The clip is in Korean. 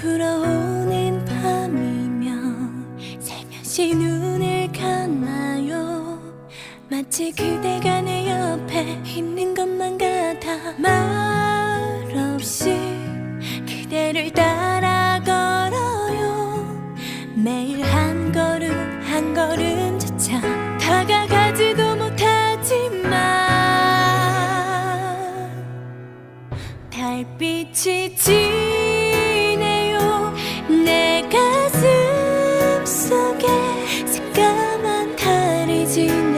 불어오는 밤이면 살며시 눈을 감아요. 마치 그대가 내 옆에 있는 것만 같아. 말없이 그대를 따라 걸어요. 매일 한 걸음 한 걸음조차 다가가지도 못하지만 달빛이 지 найти